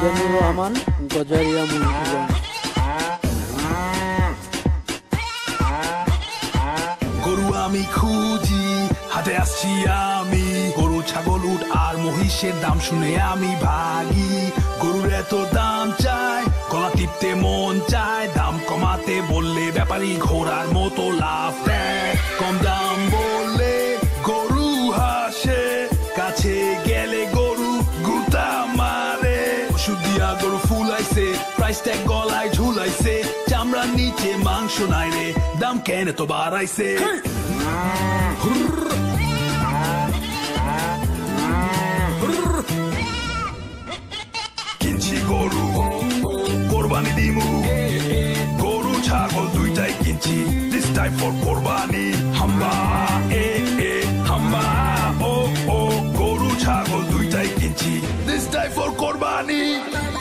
মিজানুর রহমান, গজারিয়া মুন্সিগঞ্জ গরু আমি খুঁজি, হাটে আসছি আমি। গরু, ছাগল, উট আর মহিষের দাম শুনে আমি ভাগি। গরুর এত দাম চাই, গলা টিপতে মন চায়। দাম কমাতে বললে ব্যাপারী ঘোড়ার মতো লাভ দেয়। কম দাম দিয়া গরু ফুলাইছে। প্রাইস ট্যাগ গলায় ঝুলাইছে। চামড়ার নিচে মাংস নাই রে, দাম কেন তো বাড়াইছে? কিনছি গরু, কোরবানি দিমু। গরু, ছাগল দুইটাই কিনছি। দিস টাইম ফর কোরবানি। হাম্বা, এ এ, হাম্বা। ও ও, গরু, ছাগল দুইটাই কিনছি। This time for Bye.